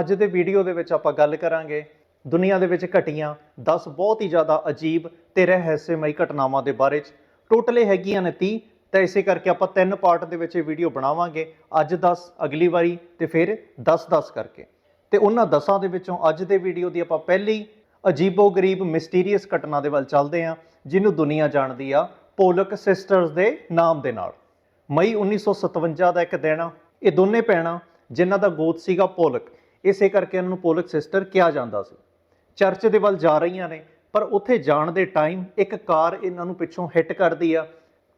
ਅੱਜ ਦੇ ਵੀਡੀਓ ਦੇ ਵਿੱਚ ਆਪਾਂ ਗੱਲ ਕਰਾਂਗੇ ਦੁਨੀਆ ਦੇ ਵਿੱਚ ਘਟੀਆਂ 10 ਬਹੁਤ ਹੀ ਜ਼ਿਆਦਾ ਅਜੀਬ ਤੇ ਰਹੱਸਮਈ ਘਟਨਾਵਾਂ ਦੇ ਬਾਰੇ ਚ। ਟੋਟਲੇ ਹੈਗੀਆਂ ਨੇ 30 ਤਾਂ ਇਸੇ ਕਰਕੇ ਆਪਾਂ ਤਿੰਨ ਪਾਰਟ ਦੇ ਵਿੱਚ ਇਹ ਵੀਡੀਓ ਬਣਾਵਾਂਗੇ। ਅੱਜ 10 ਅਗਲੀ ਵਾਰੀ ਤੇ ਫਿਰ 10-10 ਕਰਕੇ। ਤੇ ਉਹਨਾਂ 10ਾਂ ਦੇ ਵਿੱਚੋਂ ਅੱਜ ਦੇ ਵੀਡੀਓ ਦੀ ਆਪਾਂ ਪਹਿਲੀ ਅਜੀਬੋ-ਗਰੀਬ ਮਿਸਟੀਰੀਅਸ ਘਟਨਾ ਦੇ ਵੱਲ ਚੱਲਦੇ ਹਾਂ, ਜਿਹਨੂੰ ਦੁਨੀਆ ਜਾਣਦੀ ਆ ਪੋਲਕ ਸਿਸਟਰਸ ਦੇ ਨਾਮ ਦੇ ਨਾਲ। ਮਈ 1957 ਦਾ ਇੱਕ ਦਿਨ ਆ, ਇਹ ਦੋਨੇ ਭੈਣਾਂ, ਜਿਨ੍ਹਾਂ ਦਾ ਗੋਤ ਸੀਗਾ ਪੋਲਕ ਇਸੇ ਕਰਕੇ ਇਹਨਾਂ ਨੂੰ ਪੋਲਕ ਸਿਸਟਰ ਕਿਹਾ ਜਾਂਦਾ ਸੀ। ਚਰਚ ਦੇ ਵੱਲ ਜਾ ਰਹੀਆਂ ਨੇ, ਪਰ ਉੱਥੇ ਜਾਣ ਦੇ ਟਾਈਮ ਇੱਕ ਕਾਰ ਇਹਨਾਂ ਨੂੰ ਪਿੱਛੋਂ ਹਿੱਟ ਕਰਦੀ ਆ।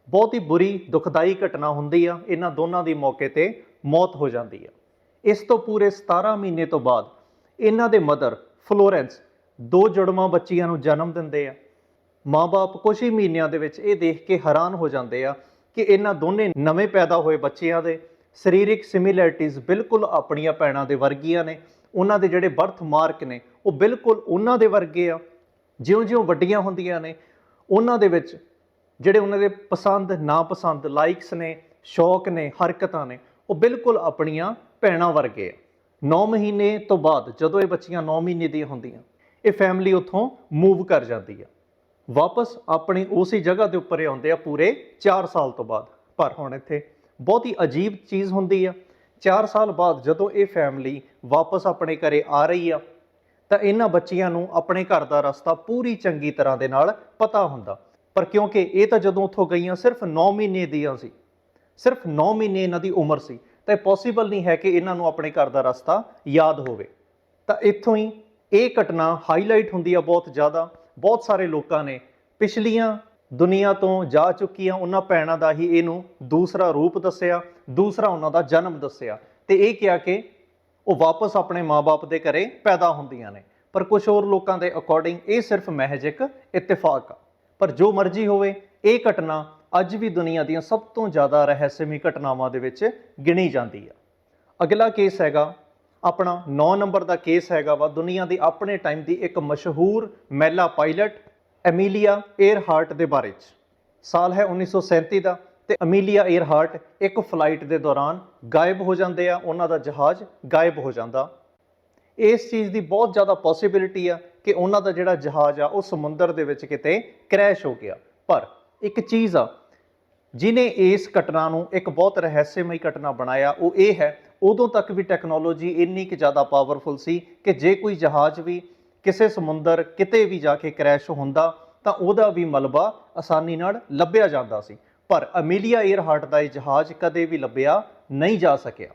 ਬਹੁਤ ਹੀ ਬੁਰੀ, ਦੁਖਦਾਈ ਘਟਨਾ ਹੁੰਦੀ ਆ, ਇਹਨਾਂ ਦੋਨਾਂ ਦੀ ਮੌਕੇ ਤੇ ਮੌਤ ਹੋ ਜਾਂਦੀ ਆ। ਇਸ ਤੋਂ ਪੂਰੇ 17 ਮਹੀਨੇ ਤੋਂ ਬਾਅਦ ਇਹਨਾਂ ਦੇ ਮਦਰ ਫਲੋਰੈਂਸ ਦੋ ਜੁੜਵਾਂ ਬੱਚੀਆਂ ਨੂੰ ਜਨਮ ਦਿੰਦੇ ਆ। ਮਾਪੇ ਕੁਝ ਹੀ ਮਹੀਨਿਆਂ ਦੇ ਵਿੱਚ ਇਹ ਦੇਖ ਕੇ ਹੈਰਾਨ ਹੋ ਜਾਂਦੇ ਆ ਕਿ ਇਹਨਾਂ ਦੋਨੇ ਨਵੇਂ ਪੈਦਾ ਹੋਏ ਬੱਚਿਆਂ ਦੇ ਸਰੀਰਕ ਸਿਮਿਲੈਰਿਟੀਜ਼ ਬਿਲਕੁਲ ਆਪਣੀਆਂ ਭੈਣਾਂ ਦੇ ਵਰਗੀਆਂ ਨੇ, ਉਹਨਾਂ ਦੇ ਜਿਹੜੇ ਬਰਥ ਮਾਰਕ ਨੇ, ਉਹ ਬਿਲਕੁਲ ਉਹਨਾਂ ਦੇ ਵਰਗੇ ਆ। ਜਿਉਂ-ਜਿਉਂ ਵੱਡੀਆਂ ਹੁੰਦੀਆਂ ਨੇ, ਉਹਨਾਂ ਦੇ ਵਿੱਚ ਜਿਹੜੇ ਉਹਨਾਂ ਦੇ ਪਸੰਦ, ਨਾਪਸੰਦ ਲਾਈਕਸ ਨੇ, ਸ਼ੌਕ ਨੇ, ਹਰਕਤਾਂ ਨੇ, ਉਹ ਬਿਲਕੁਲ ਆਪਣੀਆਂ ਭੈਣਾਂ ਵਰਗੇ ਆ। 9 ਮਹੀਨੇ ਤੋਂ ਬਾਅਦ ਜਦੋਂ ਇਹ ਬੱਚੀਆਂ 9 ਮਹੀਨੇ ਦੀਆਂ ਹੁੰਦੀਆਂ, ਇਹ ਫੈਮਿਲੀ ਉੱਥੋਂ ਮੂਵ ਕਰ ਜਾਂਦੀ ਆ। ਵਾਪਸ ਆਪਣੀ ਉਸੇ ਜਗ੍ਹਾ ਦੇ ਉੱਪਰ ਆਉਂਦੇ ਆ ਪੂਰੇ 4 ਸਾਲ ਤੋਂ ਬਾਅਦ। ਪਰ ਹੁਣ ਇੱਥੇ ਬਹੁਤ ਹੀ ਅਜੀਬ ਚੀਜ਼ ਹੁੰਦੀ ਆ। 4 ਸਾਲ ਬਾਅਦ ਜਦੋਂ ਇਹ ਫੈਮਿਲੀ ਵਾਪਸ ਆਪਣੇ ਘਰੇ ਆ ਰਹੀ ਆ, ਤਾਂ ਇਹਨਾਂ ਬੱਚਿਆਂ ਨੂੰ ਆਪਣੇ ਘਰ ਦਾ ਰਸਤਾ ਪੂਰੀ ਚੰਗੀ ਤਰ੍ਹਾਂ ਦੇ ਨਾਲ ਪਤਾ ਹੁੰਦਾ। ਪਰ ਕਿਉਂਕਿ ਇਹ ਤਾਂ ਜਦੋਂ ਉੱਥੋਂ ਗਈਆਂ, ਸਿਰਫ 9 ਮਹੀਨੇ ਦੀਆਂ ਸੀ। ਸਿਰਫ 9 ਮਹੀਨੇ ਇਹਨਾਂ ਦੀ ਉਮਰ ਸੀ। ਤਾਂ ਇਹ ਪੋਸੀਬਲ ਨਹੀਂ ਹੈ ਕਿ ਇਹਨਾਂ ਨੂੰ ਆਪਣੇ ਘਰ ਦਾ ਰਸਤਾ ਯਾਦ ਹੋਵੇ। ਤਾਂ ਇੱਥੋਂ ਹੀ ਇਹ ਘਟਨਾ ਹਾਈਲਾਈਟ ਹੁੰਦੀ ਆ ਬਹੁਤ ਜ਼ਿਆਦਾ। ਬਹੁਤ ਸਾਰੇ ਲੋਕਾਂ ਨੇ ਪਿਛਲੀਆਂ ਦੁਨੀਆ ਤੋਂ ਜਾ ਚੁੱਕੀਆਂ ਉਹਨਾਂ ਭੈਣਾਂ ਦਾ ਹੀ ਇਹਨੂੰ ਦੂਸਰਾ ਰੂਪ ਦੱਸਿਆ, ਦੂਸਰਾ ਉਹਨਾਂ ਦਾ ਜਨਮ ਦੱਸਿਆ। ਤੇ ਇਹ ਕਿਹਾ ਕਿ ਉਹ ਵਾਪਸ ਆਪਣੇ ਮਾਪੇ ਦੇ ਘਰੇ ਪੈਦਾ ਹੁੰਦੀਆਂ ਨੇ। ਪਰ ਕੁਝ ਹੋਰ ਲੋਕਾਂ ਦੇ ਅਕੋਰਡਿੰਗ ਇਹ ਸਿਰਫ ਮਹਿਜ ਇੱਕ ਇਤਫਾਕ ਆ। ਪਰ ਜੋ ਮਰਜ਼ੀ ਹੋਵੇ, ਇਹ ਘਟਨਾ ਅੱਜ ਵੀ ਦੁਨੀਆ ਦੀਆਂ ਸਭ ਤੋਂ ਜ਼ਿਆਦਾ ਰਹੱਸਮਈ ਘਟਨਾਵਾਂ ਦੇ ਵਿੱਚ ਗਿਣੀ ਜਾਂਦੀ ਆ। ਅਗਲਾ ਕੇਸ ਹੈਗਾ, ਆਪਣਾ 9 ਨੰਬਰ ਦਾ ਕੇਸ ਹੈਗਾ ਵਾ, ਦੁਨੀਆ ਦੀ ਆਪਣੇ ਟਾਈਮ ਦੀ ਇੱਕ ਮਸ਼ਹੂਰ ਮਹਿਲਾ ਪਾਇਲਟ ਐਮੀਲੀਆ ਏਅਰਹਾਰਟ ਦੇ ਬਾਰੇ ਚ। ਸਾਲ ਹੈ 1937 ਦਾ ਤੇ ਅਮੀਲੀਆ ਏਅਰਹਾਰਟ ਇੱਕ ਫਲਾਈਟ ਦੇ ਦੌਰਾਨ ਗਾਇਬ ਹੋ ਜਾਂਦੇ ਆ, ਉਹਨਾਂ ਦਾ ਜਹਾਜ਼ ਗਾਇਬ ਹੋ ਜਾਂਦਾ। ਇਸ ਚੀਜ਼ ਦੀ ਬਹੁਤ ਜ਼ਿਆਦਾ ਪੋਸਿਬਿਲਿਟੀ ਆ ਕਿ ਉਹਨਾਂ ਦਾ ਜਿਹੜਾ ਜਹਾਜ਼ ਆ, ਉਹ ਸਮੁੰਦਰ ਦੇ ਵਿੱਚ ਕਿਤੇ ਕ੍ਰੈਸ਼ ਹੋ ਗਿਆ। ਪਰ ਇੱਕ ਚੀਜ਼ ਆ ਜਿਨੇ ਇਸ ਘਟਨਾ ਨੂੰ ਇੱਕ ਬਹੁਤ ਰਹੱਸਮਈ ਘਟਨਾ ਬਣਾਇਆ, ਉਹ ਇਹ ਹੈ, ਉਦੋਂ ਤੱਕ ਵੀ ਟੈਕਨੋਲੋਜੀ ਇੰਨੀ ਕਿ ਜ਼ਿਆਦਾ ਪਾਵਰਫੁਲ ਸੀ ਕਿ ਜੇ ਕੋਈ ਜਹਾਜ਼ ਵੀ ਕਿਸੇ ਸਮੁੰਦਰ ਕਿਤੇ ਵੀ ਜਾ ਕੇ ਕ੍ਰੈਸ਼ ਹੁੰਦਾ, ਤਾਂ ਉਹਦਾ ਵੀ ਮਲਬਾ ਆਸਾਨੀ ਨਾਲ ਲੱਭਿਆ ਜਾਂਦਾ ਸੀ। ਪਰ ਅਮੀਲੀਆ ਏਅਰਹਾਰਟ ਦਾ ਇਹ ਜਹਾਜ਼ ਕਦੇ ਵੀ ਲੱਭਿਆ ਨਹੀਂ ਜਾ ਸਕਿਆ।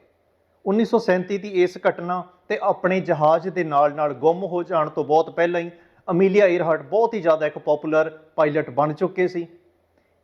1937 ਦੀ ਇਸ ਘਟਨਾ ਤੇ ਆਪਣੇ ਜਹਾਜ਼ ਦੇ ਨਾਲ-ਨਾਲ ਗੁੰਮ ਹੋ ਜਾਣ ਤੋਂ ਬਹੁਤ ਪਹਿਲਾਂ ਹੀ ਅਮੀਲੀਆ ਏਅਰਹਾਰਟ ਬਹੁਤ ਹੀ ਜ਼ਿਆਦਾ ਇੱਕ ਪਪੂਲਰ ਪਾਇਲਟ ਬਣ ਚੁੱਕੇ ਸੀ।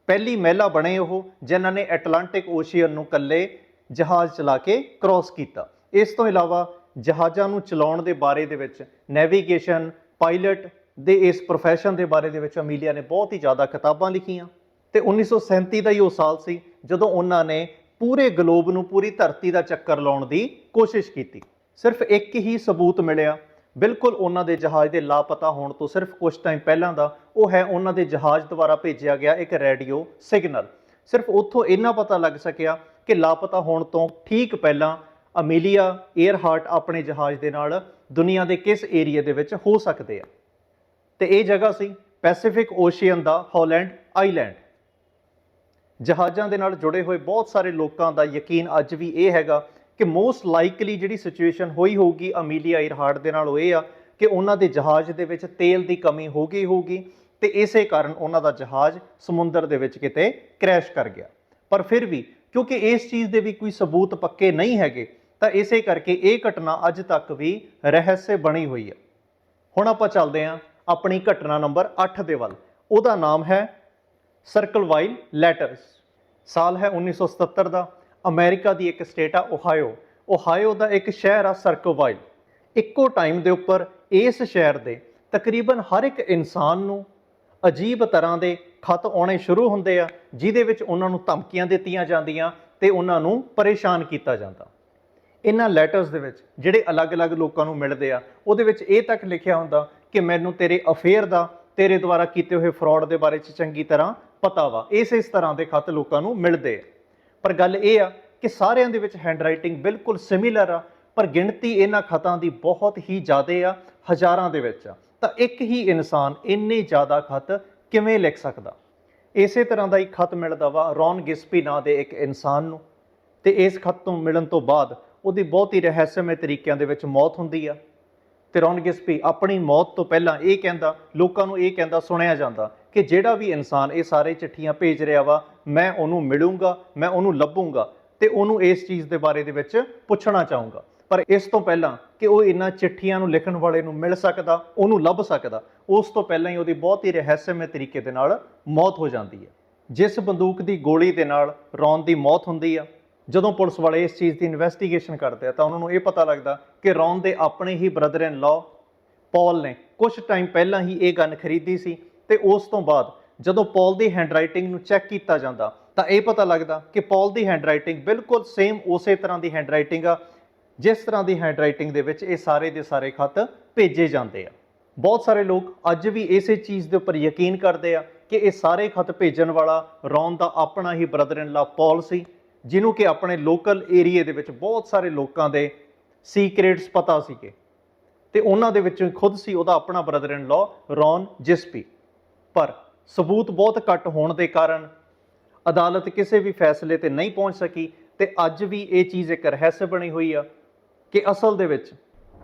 ਪਹਿਲੀ ਮਹਿਲਾ ਬਣੇ ਉਹ, ਜਿਨ੍ਹਾਂ ਨੇ ਐਟਲਾਂਟਿਕ ਓਸ਼ੀਅਨ ਨੂੰ ਇਕੱਲੇ ਜਹਾਜ਼ ਚਲਾ ਕੇ ਕ੍ਰਾਸ ਕੀਤਾ। ਇਸ ਤੋਂ ਇਲਾਵਾ ਜਹਾਜ਼ਾਂ ਨੂੰ ਚਲਾਉਣ ਦੇ ਬਾਰੇ ਦੇ ਵਿੱਚ ਨੈਵੀਗੇਸ਼ਨ ਪਾਇਲਟ ਦੇ ਇਸ profession ਦੇ ਬਾਰੇ ਦੇ ਵਿੱਚ ਅਮੀਲੀਆ ਨੇ ਬਹੁਤ ਹੀ ਜ਼ਿਆਦਾ ਕਿਤਾਬਾਂ ਲਿਖੀਆਂ। ਤੇ 1937 ਦਾ ਹੀ ਉਹ ਸਾਲ ਸੀ ਜਦੋਂ ਉਹਨਾਂ ਨੇ ਪੂਰੇ ਗਲੋਬ ਨੂੰ, ਪੂਰੀ ਧਰਤੀ ਦਾ ਚੱਕਰ ਲਾਉਣ ਦੀ ਕੋਸ਼ਿਸ਼ ਕੀਤੀ। ਸਿਰਫ ਇੱਕ ਹੀ ਸਬੂਤ ਮਿਲਿਆ। ਬਿਲਕੁਲ ਉਹਨਾਂ ਦੇ ਜਹਾਜ਼ ਦੇ ਲਾਪਤਾ ਹੋਣ ਤੋਂ ਸਿਰਫ ਕੁਝ ਟਾਈਮ ਪਹਿਲਾਂ ਦਾ ਉਹ ਹੈ ਉਹਨਾਂ ਦੇ ਜਹਾਜ਼ ਦੁਆਰਾ ਭੇਜਿਆ ਗਿਆ ਇੱਕ ਰੇਡੀਓ ਸਿਗਨਲ ਸਿਰਫ ਉੱਥੋਂ ਇੰਨਾ ਪਤਾ ਲੱਗ ਸਕਿਆ ਕਿ ਲਾਪਤਾ ਹੋਣ ਤੋਂ ਠੀਕ ਪਹਿਲਾਂ ਅਮੀਲੀਆ ਏਅਰਹਾਰਟ ਆਪਣੇ ਜਹਾਜ਼ ਦੇ ਨਾਲ ਦੁਨੀਆ ਦੇ ਕਿਸ ਏਰੀਆ ਦੇ ਵਿੱਚ ਹੋ ਸਕਦੇ ਆ? ਤੇ ਇਹ ਜਗ੍ਹਾ ਸੀ ਪੈਸੀਫਿਕ ਓਸ਼ੀਅਨ ਦਾ ਹਾਲੈਂਡ ਆਈਲੈਂਡ ਜਹਾਜ਼ਾਂ ਦੇ ਨਾਲ ਜੁੜੇ ਹੋਏ ਬਹੁਤ ਸਾਰੇ ਲੋਕਾਂ ਦਾ ਯਕੀਨ ਅੱਜ ਵੀ ਇਹ ਹੈਗਾ ਕਿ ਮੋਸਟ ਲਾਈਕਲੀ ਜਿਹੜੀ ਸਿਚੁਏਸ਼ਨ ਹੋਈ ਹੋਊਗੀ ਅਮੀਲੀਆ ਏਅਰਹਾਰਟ ਦੇ ਨਾਲ ਉਹ ਇਹ ਆ ਕਿ ਉਹਨਾਂ ਦੇ ਜਹਾਜ਼ ਦੇ ਵਿੱਚ ਤੇਲ ਦੀ ਕਮੀ ਹੋ ਗਈ ਹੋਊਗੀ ਤੇ ਇਸੇ ਕਾਰਨ ਉਹਨਾਂ ਦਾ ਜਹਾਜ਼ ਸਮੁੰਦਰ ਦੇ ਵਿੱਚ ਕਿਤੇ ਕ੍ਰੈਸ਼ ਕਰ ਗਿਆ। ਪਰ ਫਿਰ ਵੀ ਕਿਉਂਕਿ ਇਸ ਚੀਜ਼ ਦੇ ਵੀ ਕੋਈ ਸਬੂਤ ਪੱਕੇ ਨਹੀਂ ਹੈਗੇ ਤਾਂ ਇਸੇ ਕਰਕੇ ਇਹ ਘਟਨਾ ਅੱਜ ਤੱਕ ਵੀ ਰਹੱਸੇ ਬਣੀ ਹੋਈ ਹੈ। ਹੁਣ ਆਪਾਂ ਚੱਲਦੇ ਹਾਂ ਆਪਣੀ ਘਟਨਾ ਨੰਬਰ 8 ਦੇ ਵੱਲ। ਉਹਦਾ ਨਾਮ ਹੈ ਸਰਕਲ ਵਾਈਲ ਲੈਟਰਸ ਸਾਲ ਹੈ 1977 ਦਾ। ਅਮਰੀਕਾ ਦੀ ਇੱਕ ਸਟੇਟ ਆ ਓਹਾਇਓ ਓਹਾਇਓ ਦਾ ਇੱਕ ਸ਼ਹਿਰ ਆ ਸਰਕਲਵਾਈਲ ਇੱਕੋ ਟਾਈਮ ਦੇ ਉੱਪਰ ਇਸ ਸ਼ਹਿਰ ਦੇ ਤਕਰੀਬਨ ਹਰ ਇੱਕ ਇਨਸਾਨ ਨੂੰ ਅਜੀਬ ਤਰ੍ਹਾਂ ਦੇ ਖਤ ਆਉਣੇ ਸ਼ੁਰੂ ਹੁੰਦੇ ਆ, ਜਿਹਦੇ ਵਿੱਚ ਉਹਨਾਂ ਨੂੰ ਧਮਕੀਆਂ ਦਿੱਤੀਆਂ ਜਾਂਦੀਆਂ ਤੇ ਉਹਨਾਂ ਨੂੰ ਪਰੇਸ਼ਾਨ ਕੀਤਾ ਜਾਂਦਾ। ਇਹਨਾਂ ਲੈਟਰਸ ਦੇ ਵਿੱਚ ਜਿਹੜੇ ਅਲੱਗ-ਅਲੱਗ ਲੋਕਾਂ ਨੂੰ ਮਿਲਦੇ ਆ, ਉਹਦੇ ਵਿੱਚ ਇਹ ਤੱਕ ਲਿਖਿਆ ਹੁੰਦਾ ਕਿ ਮੈਨੂੰ ਤੇਰੇ ਅਫੇਅਰ ਦਾ, ਤੇਰੇ ਦੁਆਰਾ ਕੀਤੇ ਹੋਏ ਫਰਾਡ ਦੇ ਬਾਰੇ ਚ ਚੰਗੀ ਤਰ੍ਹਾਂ ਪਤਾ ਵਾ। ਇਸ ਇਸ ਤਰ੍ਹਾਂ ਦੇ ਖਤ ਲੋਕਾਂ ਨੂੰ ਮਿਲਦੇ ਆ। ਪਰ ਗੱਲ ਇਹ ਆ ਕਿ ਸਾਰਿਆਂ ਦੇ ਵਿੱਚ ਹੈਂਡਰਾਈਟਿੰਗ ਬਿਲਕੁਲ ਸਿਮਿਲਰ ਆ, ਪਰ ਗਿਣਤੀ ਇਹਨਾਂ ਖਤਾਂ ਦੀ ਬਹੁਤ ਹੀ ਜ਼ਿਆਦਾ ਆ, ਹਜ਼ਾਰਾਂ ਦੇ ਵਿੱਚ ਆ। ਤਾਂ ਇੱਕ ਹੀ ਇਨਸਾਨ ਇੰਨੇ ਜ਼ਿਆਦਾ ਖਤ ਕਿਵੇਂ ਲਿਖ ਸਕਦਾ? ਇਸੇ ਤਰ੍ਹਾਂ ਦਾ ਇੱਕ ਖਤ ਮਿਲਦਾ ਵਾ, ਰੌਨ ਗਿਸਪੀ ਨਾਂ ਦੇ ਇੱਕ ਇਨਸਾਨ ਨੂੰ। ਤੇ ਇਸ ਖਤ ਤੋਂ ਮਿਲਣ ਤੋਂ ਬਾਅਦ ਉਹਦੀ ਬਹੁਤ ਹੀ ਰਹੱਸਮਈ ਤਰੀਕਿਆਂ ਦੇ ਵਿੱਚ ਮੌਤ ਹੁੰਦੀ ਆ। ਤੇ ਰੌਨ ਗਿਸਪੀ ਆਪਣੀ ਮੌਤ ਤੋਂ ਪਹਿਲਾਂ ਇਹ ਕਹਿੰਦਾ, ਲੋਕਾਂ ਨੂੰ ਇਹ ਕਹਿੰਦਾ, ਸੁਣਿਆ ਜਾਂਦਾ ਕਿ ਜਿਹੜਾ ਵੀ ਇਨਸਾਨ ਇਹ ਸਾਰੇ ਚਿੱਠੀਆਂ ਭੇਜ ਰਿਹਾ ਵਾ, ਮੈਂ ਉਹਨੂੰ ਮਿਲੂੰਗਾ, ਮੈਂ ਉਹਨੂੰ ਲੱਭੂੰਗਾ ਤੇ ਉਹਨੂੰ ਇਸ ਚੀਜ਼ ਦੇ ਬਾਰੇ ਦੇ ਵਿੱਚ ਪੁੱਛਣਾ ਚਾਹੂੰਗਾ। ਪਰ ਇਸ ਤੋਂ ਪਹਿਲਾਂ ਕਿ ਉਹ ਇਹਨਾਂ ਚਿੱਠੀਆਂ ਨੂੰ ਲਿਖਣ ਵਾਲੇ ਨੂੰ ਮਿਲ ਸਕਦਾ, ਉਹਨੂੰ ਲੱਭ ਸਕਦਾ, ਉਸ ਤੋਂ ਪਹਿਲਾਂ ਹੀ ਉਹਦੀ ਬਹੁਤ ਹੀ ਰਹੱਸਮਈ ਤਰੀਕੇ ਦੇ ਨਾਲ ਮੌਤ ਹੋ ਜਾਂਦੀ ਹੈ। ਜਿਸ ਬੰਦੂਕ ਦੀ ਗੋਲੀ ਦੇ ਨਾਲ ਰੌਨ ਦੀ ਮੌਤ ਹੁੰਦੀ ਆ ਜਦੋਂ ਪੁਲਿਸ ਵਾਲੇ ਇਸ ਚੀਜ਼ ਦੀ ਇਨਵੈਸਟੀਗੇਸ਼ਨ ਕਰਦੇ ਆ ਤਾਂ ਉਹਨਾਂ ਨੂੰ ਇਹ ਪਤਾ ਲੱਗਦਾ ਕਿ ਰੌਨ ਦੇ ਆਪਣੇ ਹੀ ਬ੍ਰਦਰ ਇਨ ਲਾਅ ਪੌਲ ਨੇ ਕੁਝ ਟਾਈਮ ਪਹਿਲਾਂ ਹੀ ਇਹ ਗਨ ਖਰੀਦੀ ਸੀ ਤੇ ਉਸ ਤੋਂ ਬਾਅਦ ਜਦੋਂ ਪੌਲ ਦੀ ਹੈਂਡਰਾਈਟਿੰਗ ਨੂੰ ਚੈੱਕ ਕੀਤਾ ਜਾਂਦਾ ਤਾਂ ਇਹ ਪਤਾ ਲੱਗਦਾ ਕਿ ਪੌਲ ਦੀ ਹੈਂਡਰਾਈਟਿੰਗ ਬਿਲਕੁਲ ਸੇਮ ਉਸੇ ਤਰ੍ਹਾਂ ਦੀ ਹੈਂਡਰਾਈਟਿੰਗ ਆ, ਜਿਸ ਤਰ੍ਹਾਂ ਦੀ ਹੈਂਡਰਾਈਟਿੰਗ ਦੇ ਵਿੱਚ ਇਹ ਸਾਰੇ ਦੇ ਸਾਰੇ ਖਤ ਭੇਜੇ ਜਾਂਦੇ ਆ। ਬਹੁਤ ਸਾਰੇ ਲੋਕ ਅੱਜ ਵੀ ਇਸੇ ਚੀਜ਼ ਦੇ ਉੱਪਰ ਯਕੀਨ ਕਰਦੇ ਆ ਕਿ ਇਹ ਸਾਰੇ ਖਤ ਭੇਜਣ ਵਾਲਾ ਰੌਨ ਦਾ ਆਪਣਾ ਹੀ ਬ੍ਰਦਰ ਇਨ ਲਾ ਪੌਲ ਸੀ। ਜਿਹਨੂੰ ਕਿ ਆਪਣੇ ਲੋਕਲ ਏਰੀਏ ਦੇ ਵਿੱਚ ਬਹੁਤ ਸਾਰੇ ਲੋਕਾਂ ਦੇ ਸੀਕ੍ਰੇਟਸ ਪਤਾ ਸੀਗੇ। ਤੇ ਉਹਨਾਂ ਦੇ ਵਿੱਚੋਂ ਖੁਦ ਸੀ, ਉਹਦਾ ਆਪਣਾ ਬ੍ਰਦਰ ਇਨ ਲਾ ਰੌਨ ਜਿਸਪੀ। ਪਰ ਸਬੂਤ ਬਹੁਤ ਘੱਟ ਹੋਣ ਦੇ ਕਾਰਨ ਅਦਾਲਤ ਕਿਸੇ ਵੀ ਫੈਸਲੇ ਤੇ ਨਹੀਂ ਪਹੁੰਚ ਸਕੀ ਤੇ ਅੱਜ ਵੀ ਇਹ ਚੀਜ਼ ਇੱਕ ਰਹੱਸ ਬਣੀ ਹੋਈ ਆ ਕਿ ਅਸਲ ਦੇ ਵਿੱਚ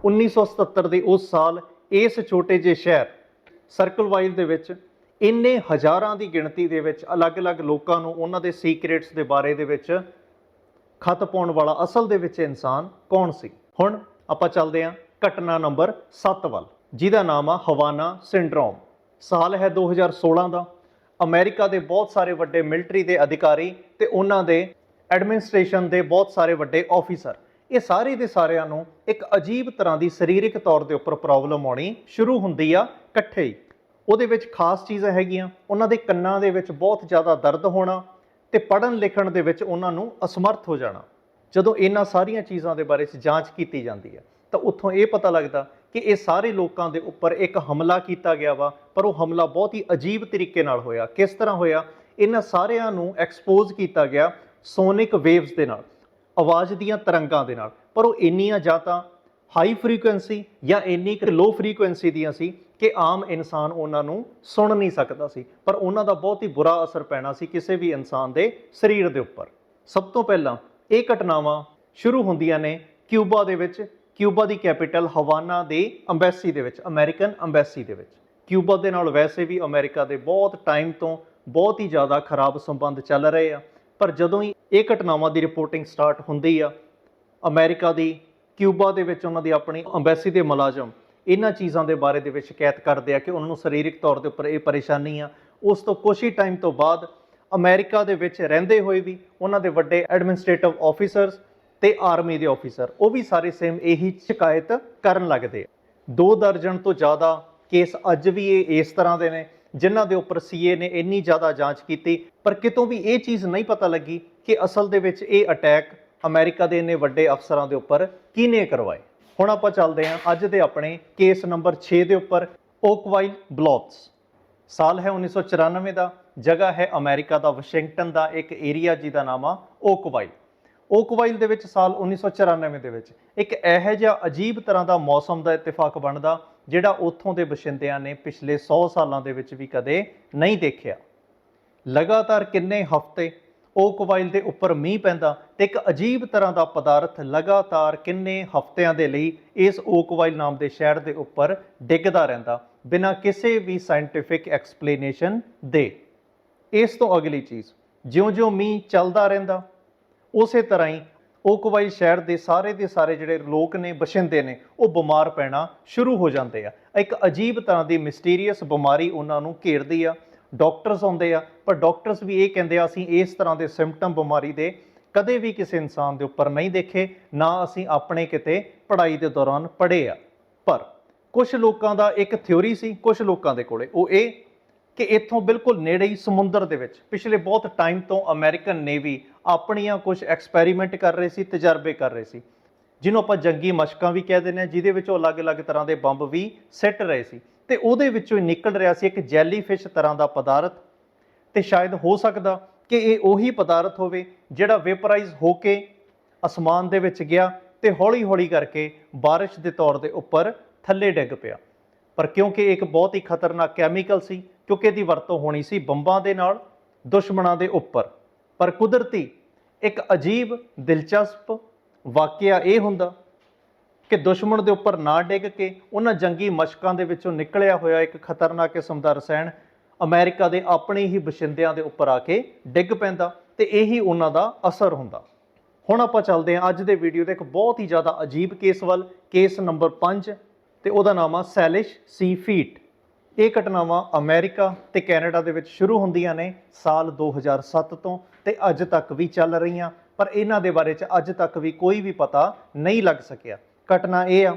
1977 ਦੇ ਉਸ ਸਾਲ ਇਸ ਛੋਟੇ ਜਿਹੇ ਸ਼ਹਿਰ ਸਰਕਲਵਾਈਲ ਦੇ ਵਿੱਚ ਇੰਨੇ ਹਜ਼ਾਰਾਂ ਦੀ ਗਿਣਤੀ ਦੇ ਵਿੱਚ ਅਲੱਗ-ਅਲੱਗ ਲੋਕਾਂ ਨੂੰ ਉਹਨਾਂ ਦੇ ਸੀਕ੍ਰੇਟਸ ਦੇ ਬਾਰੇ ਦੇ ਵਿੱਚ ਖਤ ਪਾਉਣ ਵਾਲਾ ਅਸਲ ਦੇ ਵਿੱਚ ਇਨਸਾਨ ਕੌਣ ਸੀ? ਹੁਣ ਆਪਾਂ ਚੱਲਦੇ ਹਾਂ ਘਟਨਾ ਨੰਬਰ 7 ਵੱਲ, ਜਿਹਦਾ ਨਾਮ ਆ ਹਵਾਨਾ ਸਿੰਡਰੋਮ। ਸਾਲ ਹੈ 2016 ਦਾ। ਅਮਰੀਕਾ ਦੇ ਬਹੁਤ ਸਾਰੇ ਵੱਡੇ ਮਿਲਟਰੀ ਦੇ ਅਧਿਕਾਰੀ ਤੇ ਉਹਨਾਂ ਦੇ ਐਡਮਿਨਿਸਟ੍ਰੇਸ਼ਨ ਦੇ ਬਹੁਤ ਸਾਰੇ ਵੱਡੇ ਆਫੀਸਰ ਇਹ ਸਾਰੇ ਦੇ ਸਾਰਿਆਂ ਨੂੰ ਇੱਕ ਅਜੀਬ ਤਰ੍ਹਾਂ ਦੀ ਸਰੀਰਕ ਤੌਰ ਦੇ ਉੱਪਰ ਪ੍ਰੋਬਲਮ ਆਉਣੀ ਸ਼ੁਰੂ ਹੁੰਦੀ ਆ ਇਕੱਠੇ ਹੀ। ਉਹਦੇ ਵਿੱਚ ਖਾਸ ਚੀਜ਼ਾਂ ਹੈਗੀਆਂ, ਉਹਨਾਂ ਦੇ ਕੰਨਾਂ ਦੇ ਵਿੱਚ ਬਹੁਤ ਜ਼ਿਆਦਾ ਦਰਦ ਹੋਣਾ ਤੇ ਪੜ੍ਹਨ ਲਿਖਣ ਦੇ ਵਿੱਚ ਉਹਨਾਂ ਨੂੰ ਅਸਮਰਥ ਹੋ ਜਾਣਾ। ਜਦੋਂ ਇਹਨਾਂ ਸਾਰੀਆਂ ਚੀਜ਼ਾਂ ਦੇ ਬਾਰੇ 'ਚ ਜਾਂਚ ਕੀਤੀ ਜਾਂਦੀ ਹੈ, ਤਾਂ ਉੱਥੋਂ ਇਹ ਪਤਾ ਲੱਗਦਾ ਕਿ ਇਹ ਸਾਰੇ ਲੋਕਾਂ ਦੇ ਉੱਪਰ ਇੱਕ ਹਮਲਾ ਕੀਤਾ ਗਿਆ ਵਾ, ਪਰ ਉਹ ਹਮਲਾ ਬਹੁਤ ਹੀ ਅਜੀਬ ਤਰੀਕੇ ਨਾਲ ਹੋਇਆ। ਕਿਸ ਤਰ੍ਹਾਂ ਹੋਇਆ? ਇਹਨਾਂ ਸਾਰਿਆਂ ਨੂੰ ਐਕਸਪੋਜ਼ ਕੀਤਾ ਗਿਆ ਸੋਨਿਕ ਵੇਵਸ ਦੇ ਨਾਲ, ਆਵਾਜ਼ ਦੀਆਂ ਤਰੰਗਾਂ ਦੇ ਨਾਲ। ਪਰ ਉਹ ਇੰਨੀਆਂ ਜਾਂ ਤਾਂ ਹਾਈ ਫ੍ਰੀਕੁਐਂਸੀ ਜਾਂ ਇੰਨੀ ਕਿ ਲੋ ਫ੍ਰੀਕੁਐਂਸੀ ਦੀਆਂ ਸੀ ਕਿ ਆਮ ਇਨਸਾਨ ਉਹਨਾਂ ਨੂੰ ਸੁਣ ਨਹੀਂ ਸਕਦਾ ਸੀ, ਪਰ ਉਹਨਾਂ ਦਾ ਬਹੁਤ ਹੀ ਬੁਰਾ ਅਸਰ ਪੈਣਾ ਸੀ ਕਿਸੇ ਵੀ ਇਨਸਾਨ ਦੇ ਸਰੀਰ ਦੇ ਉੱਪਰ। ਸਭ ਤੋਂ ਪਹਿਲਾਂ ਇਹ ਘਟਨਾਵਾਂ ਸ਼ੁਰੂ ਹੁੰਦੀਆਂ ਨੇ ਕਿਊਬਾ ਦੇ ਵਿੱਚ, ਕਿਊਬਾ ਦੀ ਕੈਪੀਟਲ ਹਵਾਨਾ ਦੇ ਅੰਬੈਸੀ ਦੇ ਵਿੱਚ, ਅਮਰੀਕਨ ਅੰਬੈਸੀ ਦੇ ਵਿੱਚ। ਕਿਊਬਾ ਦੇ ਨਾਲ ਵੈਸੇ ਵੀ ਅਮਰੀਕਾ ਦੇ ਬਹੁਤ ਟਾਈਮ ਤੋਂ ਬਹੁਤ ਹੀ ਜ਼ਿਆਦਾ ਖਰਾਬ ਸੰਬੰਧ ਚੱਲ ਰਹੇ ਆ, ਪਰ ਜਦੋਂ ਹੀ ਇਹ ਘਟਨਾਵਾਂ ਦੀ ਰਿਪੋਰਟਿੰਗ ਸਟਾਰਟ ਹੁੰਦੀ ਆ, ਅਮਰੀਕਾ ਦੀ ਕਿਊਬਾ ਦੇ ਵਿੱਚ ਉਹਨਾਂ ਦੀ ਆਪਣੀ ਅੰਬੈਸੀ ਦੇ ਮੁਲਾਜ਼ਮ ਇਹਨਾਂ ਚੀਜ਼ਾਂ ਦੇ ਬਾਰੇ ਦੇ ਵਿੱਚ ਸ਼ਿਕਾਇਤ ਕਰਦੇ ਆ ਕਿ ਉਹਨਾਂ ਨੂੰ ਸਰੀਰਕ ਤੌਰ ਦੇ ਉੱਪਰ ਇਹ ਪਰੇਸ਼ਾਨੀ ਆ। ਉਸ ਤੋਂ ਕੁਝ ਹੀ ਟਾਈਮ ਤੋਂ ਬਾਅਦ ਅਮਰੀਕਾ ਦੇ ਵਿੱਚ ਰਹਿੰਦੇ ਹੋਏ ਵੀ ਉਹਨਾਂ ਦੇ ਵੱਡੇ ਐਡਮਿਨਿਸਟ੍ਰੇਟਿਵ ਆਫੀਸਰਸ ਤੇ ਆਰਮੀ ਦੇ ਆਫੀਸਰ ਉਹ ਵੀ ਸਾਰੇ ਸੇਮ ਇਹੀ ਸ਼ਿਕਾਇਤ ਕਰਨ ਲੱਗਦੇ ਆ। ਦੋ ਦਰਜਨ ਤੋਂ ਜ਼ਿਆਦਾ ਕੇਸ ਅੱਜ ਵੀ ਇਹ ਇਸ ਤਰ੍ਹਾਂ ਦੇ ਨੇ, ਜਿਨ੍ਹਾਂ ਦੇ ਉੱਪਰ ਸੀਏ ਨੇ ਇੰਨੀ ਜ਼ਿਆਦਾ ਜਾਂਚ ਕੀਤੀ, ਪਰ ਕਿਤੋਂ ਵੀ ਇਹ ਚੀਜ਼ ਨਹੀਂ ਪਤਾ ਲੱਗੀ ਕਿ ਅਸਲ ਦੇ ਵਿੱਚ ਇਹ ਅਟੈਕ ਅਮਰੀਕਾ ਦੇ ਇੰਨੇ ਵੱਡੇ ਅਫਸਰਾਂ ਦੇ ਉੱਪਰ ਕਿਹਨੇ ਕਰਵਾਏ। ਹੁਣ ਆਪਾਂ ਚੱਲਦੇ ਹਾਂ ਅੱਜ ਦੇ ਆਪਣੇ ਕੇਸ ਨੰਬਰ 6 ਦੇ ਉੱਪਰ ਓਕਵਾਈਲ ਬਲੌਕਸ। ਸਾਲ ਹੈ 1994 ਦਾ, ਜਗ੍ਹਾ ਹੈ ਅਮਰੀਕਾ ਦਾ, ਵਾਸ਼ਿੰਗਟਨ ਦਾ, ਇੱਕ ਏਰੀਆ ਜਿਹਦਾ ਨਾਮ ਆ ਓਕਵਾਈਲ ਓਕਵਾਈਲ ਦੇ ਵਿੱਚ ਸਾਲ 1994 ਦੇ ਵਿੱਚ ਇੱਕ ਇਹੋ ਜਿਹਾ ਅਜੀਬ ਤਰ੍ਹਾਂ ਦਾ ਮੌਸਮ ਦਾ ਇਤਫਾਕ ਬਣਦਾ, ਜਿਹੜਾ ਉੱਥੋਂ ਦੇ ਵਸਿੰਦਿਆਂ ਨੇ ਪਿਛਲੇ 100 ਸਾਲਾਂ ਦੇ ਵਿੱਚ ਵੀ ਕਦੇ ਨਹੀਂ ਦੇਖਿਆ। ਲਗਾਤਾਰ ਕਿੰਨੇ ਹਫ਼ਤੇ ਓਕਵਾਈਲ ਦੇ ਉੱਪਰ ਮੀਂਹ ਪੈਂਦਾ ਤੇ ਇੱਕ ਅਜੀਬ ਤਰ੍ਹਾਂ ਦਾ ਪਦਾਰਥ ਲਗਾਤਾਰ ਕਿੰਨੇ ਹਫ਼ਤਿਆਂ ਦੇ ਲਈ ਇਸ ਓਕਵਾਈਲ ਨਾਮ ਦੇ ਸ਼ਹਿਰ ਦੇ ਉੱਪਰ ਡਿੱਗਦਾ ਰਹਿੰਦਾ, ਬਿਨਾਂ ਕਿਸੇ ਵੀ ਸਾਇੰਟਿਫਿਕ ਐਕਸਪਲੇਨੇਸ਼ਨ ਦੇ। ਇਸ ਤੋਂ ਅਗਲੀ ਚੀਜ਼, ਜਿਉਂ-ਜਿਉਂ ਮੀਂਹ ਚੱਲਦਾ ਰਹਿੰਦਾ, ਉਸੇ ਤਰ੍ਹਾਂ ਹੀ ਓਕਵਾਈਲ ਸ਼ਹਿਰ ਦੇ ਸਾਰੇ ਦੇ ਸਾਰੇ ਜਿਹੜੇ ਲੋਕ ਨੇ, ਬਸ਼ਿੰਦੇ ਨੇ, ਉਹ ਬਿਮਾਰ ਪੈਣਾ ਸ਼ੁਰੂ ਹੋ ਜਾਂਦੇ ਆ। ਇੱਕ ਅਜੀਬ ਤਰ੍ਹਾਂ ਦੀ ਮਿਸਟੀਰੀਅਸ ਬਿਮਾਰੀ ਉਹਨਾਂ ਨੂੰ ਘੇਰਦੀ ਆ। ਡਾਕਟਰਸ ਆਉਂਦੇ ਆ, ਪਰ ਡਾਕਟਰਸ ਵੀ ਇਹ ਕਹਿੰਦੇ ਆ, ਅਸੀਂ ਇਸ ਤਰ੍ਹਾਂ ਦੇ ਸਿੰਪਟਮ ਬਿਮਾਰੀ ਦੇ ਕਦੇ ਵੀ ਕਿਸੇ ਇਨਸਾਨ ਦੇ ਉੱਪਰ ਨਹੀਂ ਦੇਖੇ, ਨਾ ਅਸੀਂ ਆਪਣੇ ਕਿਤੇ ਪੜ੍ਹਾਈ ਦੇ ਦੌਰਾਨ ਪੜ੍ਹੇ ਆ। ਪਰ ਕੁਝ ਲੋਕਾਂ ਦਾ ਇੱਕ ਥਿਉਰੀ ਸੀ ਕੁਝ ਲੋਕਾਂ ਦੇ ਕੋਲੇ, ਉਹ ਇਹ ਕਿ ਇੱਥੋਂ ਬਿਲਕੁਲ ਨੇੜੇ ਹੀ ਸਮੁੰਦਰ ਦੇ ਵਿੱਚ, ਪਿਛਲੇ ਬਹੁਤ ਟਾਈਮ ਤੋਂ ਅਮਰੀਕਨ ਨੇਵੀ ਆਪਣੀਆਂ ਕੁਝ ਐਕਸਪੈਰੀਮੈਂਟ ਕਰ ਰਹੇ ਸੀ, ਤਜਰਬੇ ਕਰ ਰਹੇ ਸੀ। ਜਿਹਨੂੰ ਆਪਾਂ ਜੰਗੀ ਮਸ਼ਕਾਂ ਵੀ ਕਹਿ ਦਿੰਦੇ ਹਾਂ, ਜਿਹਦੇ ਵਿੱਚ ਉਹ ਅਲੱਗ-ਅਲੱਗ ਤਰ੍ਹਾਂ ਦੇ ਬੰਬ ਵੀ ਸਿੱਟ ਰਹੇ ਸੀ। ਤੇ ਉਹਦੇ ਵਿੱਚੋਂ ਨਿਕਲ ਰਿਹਾ ਸੀ ਇੱਕ ਜੈਲੀਫਿਸ਼ ਤਰ੍ਹਾਂ ਦਾ ਪਦਾਰਥ। ਤੇ ਸ਼ਾਇਦ ਹੋ ਸਕਦਾ ਕਿ ਇਹ ਉਹੀ ਪਦਾਰਥ ਹੋਵੇ ਜਿਹੜਾ ਵੇਪਰਾਈਜ਼ ਹੋ ਕੇ ਅਸਮਾਨ ਦੇ ਵਿੱਚ ਗਿਆ ਤੇ ਹੌਲੀ-ਹੌਲੀ ਕਰਕੇ ਬਾਰਿਸ਼ ਦੇ ਤੌਰ ਦੇ ਉੱਪਰ ਥੱਲੇ ਡਿੱਗ ਪਿਆ। ਪਰ ਕਿਉਂਕਿ ਇਹ ਇੱਕ ਬਹੁਤ ਹੀ ਖਤਰਨਾਕ ਕੈਮੀਕਲ ਸੀ, ਕਿਉਂਕਿ ਇਹਦੀ ਵਰਤੋਂ ਹੋਣੀ ਸੀ ਬੰਬਾਂ ਦੇ ਨਾਲ, ਦੁਸ਼ਮਣਾਂ ਦੇ ਉੱਪਰ। ਪਰ ਕੁਦਰਤੀ ਇੱਕ ਅਜੀਬ, ਦਿਲਚਸਪ ਵਾਕਿਆ ਇਹ ਹੁੰਦਾ ਕਿ ਦੁਸ਼ਮਣ ਦੇ ਉੱਪਰ ਨਾ ਡਿੱਗ ਕੇ ਉਹਨਾਂ ਜੰਗੀ ਮਸ਼ਕਾਂ ਦੇ ਵਿੱਚੋਂ ਨਿਕਲਿਆ ਹੋਇਆ ਇੱਕ ਖਤਰਨਾਕ ਕਿਸਮ ਦਾ ਰਸਾਇਣ ਅਮਰੀਕਾ ਦੇ ਆਪਣੇ ਹੀ ਬਸ਼ਿੰਦਿਆਂ ਦੇ ਉੱਪਰ ਆ ਕੇ ਡਿੱਗ ਪੈਂਦਾ ਤੇ ਇਹੀ ਉਹਨਾਂ ਦਾ ਅਸਰ ਹੁੰਦਾ। ਹੁਣ ਆਪਾਂ ਚੱਲਦੇ ਹਾਂ ਅੱਜ ਦੇ ਵੀਡੀਓ ਦੇ ਇੱਕ ਬਹੁਤ ਹੀ ਜ਼ਿਆਦਾ ਅਜੀਬ ਕੇਸ ਵੱਲ। ਕੇਸ ਨੰਬਰ 5 ਤੇ ਉਹਦਾ ਨਾਮ ਆ ਸੈਲਿਸ਼ ਸੀ ਫੀਟ। ਇਹ ਘਟਨਾਵਾਂ ਅਮਰੀਕਾ ਤੇ ਕੈਨੇਡਾ ਦੇ ਵਿੱਚ ਸ਼ੁਰੂ ਹੁੰਦੀਆਂ ਨੇ ਸਾਲ 2007 ਤੋਂ ਤੇ ਅੱਜ ਤੱਕ ਵੀ ਚੱਲ ਰਹੀਆਂ, ਪਰ ਇਹਨਾਂ ਦੇ ਬਾਰੇ ਚ ਅੱਜ ਤੱਕ ਵੀ ਕੋਈ ਵੀ ਪਤਾ ਨਹੀਂ ਲੱਗ ਸਕਿਆ। ਘਟਨਾ ਇਹ ਆ,